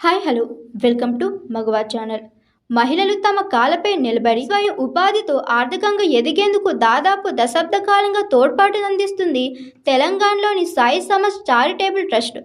Hi hello welcome to Magava channel. మహిళలు తమ కాలపై నిలబడి స్వయం ఉపాధితో ఆర్థికంగా ఎదిగేందుకు దాదాపు దశాబ్ద కాలంగా తోడ్పాటును అందిస్తుంది తెలంగాణలోని సాయి సమాజ్ చారిటబుల్ ట్రస్ట్.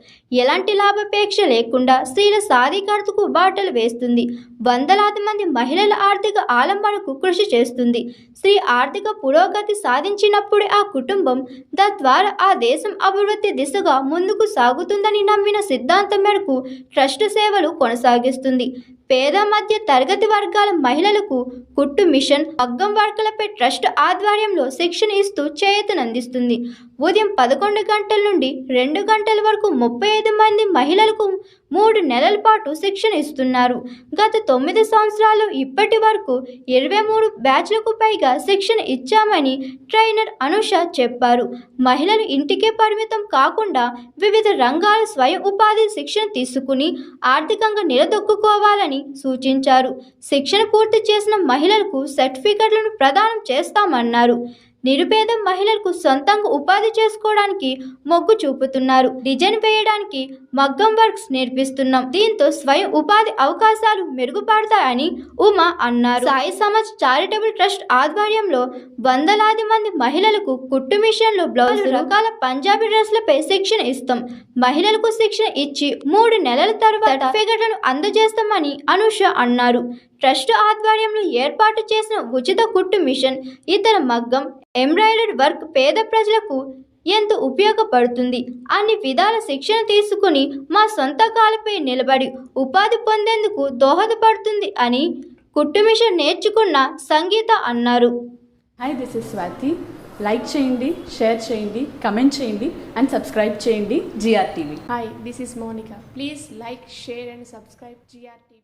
ఎలాంటి లాభాపేక్ష లేకుండా స్త్రీల సాధికారతకు బాటలు వేస్తుంది. వందలాది మంది మహిళల ఆర్థిక ఆలంబనకు కృషి చేస్తుంది. స్త్రీ ఆర్థిక పురోగతి సాధించినప్పుడే ఆ కుటుంబం తద్వారా ఆ దేశం అభివృద్ధి దిశగా ముందుకు సాగుతుందని నమ్మిన సిద్ధాంతం మేరకు ట్రస్ట్ సేవలు కొనసాగిస్తుంది. పేద మధ్య తరగతి వర్గాల మహిళలకు కుట్టు మిషన్ అగ్గం వర్కలపై ట్రస్ట్ ఆధ్వర్యంలో శిక్షణ ఇస్తూ చేతనందిస్తుంది ఉదయం పదకొండు గంటల నుండి రెండు గంటల వరకు ముప్పై ఐదు మంది మహిళలకు మూడు నెలల పాటు శిక్షణ ఇస్తున్నారు. గత తొమ్మిది సంవత్సరాలు ఇప్పటి వరకు ఇరవై మూడు బ్యాచ్లకు పైగా శిక్షణ ఇచ్చామని ట్రైనర్ అనుష చెప్పారు. మహిళలు ఇంటికే పరిమితం కాకుండా వివిధ రంగాల స్వయం ఉపాధి శిక్షణ తీసుకుని ఆర్థికంగా నిలదొక్కుకోవాలని సూచించారు. శిక్షణ పూర్తి చేసిన మహిళలకు సర్టిఫికెట్లను ప్రదానం చేస్తామన్నారు. నిరుపేద మహిళలకు సొంతంగా ఉపాధి చేసుకోవడానికి మొగ్గు చూపుతున్నారు. డిజైన్ వేయడానికి మగ్గం వర్క్స్ నేర్పిస్తున్నాం. దీంతో స్వయం ఉపాధి అవకాశాలు మెరుగుపడతాయని ఉమా అన్నారు. సాయి సమాజ్ చారిటబుల్ ట్రస్ట్ ఆధ్వర్యంలో వందలాది మంది మహిళలకు కుట్టు మిషన్లు బ్లౌజ్ రకాల పంజాబీ డ్రెస్లపై శిక్షణ ఇస్తాం. మహిళలకు శిక్షణ ఇచ్చి మూడు నెలల తర్వాత సర్టిఫికెట్లను అందజేస్తామని అనుష అన్నారు. ట్రస్ట్ ఆధ్వర్యంలో ఏర్పాటు చేసిన ఉచిత కుట్టు మిషన్ ఇతర మగ్గం ఎంబ్రాయిడరీ వర్క్ పేద ప్రజలకు ఎంతో ఉపయోగపడుతుంది అన్ని విధాల శిక్షణ తీసుకుని మా సొంత కాలపై నిలబడి ఉపాధి పొందేందుకు దోహదపడుతుంది అని కుట్టు మిషన్ నేర్చుకున్న సంగీత అన్నారు hi this is Swathi like చేయండి షేర్ చేయండి కమెంట్ చేయండి అండ్ సబ్స్క్రైబ్ చేయండి G R Hi, this is Monica. Please like, share, and subscribe GRTV.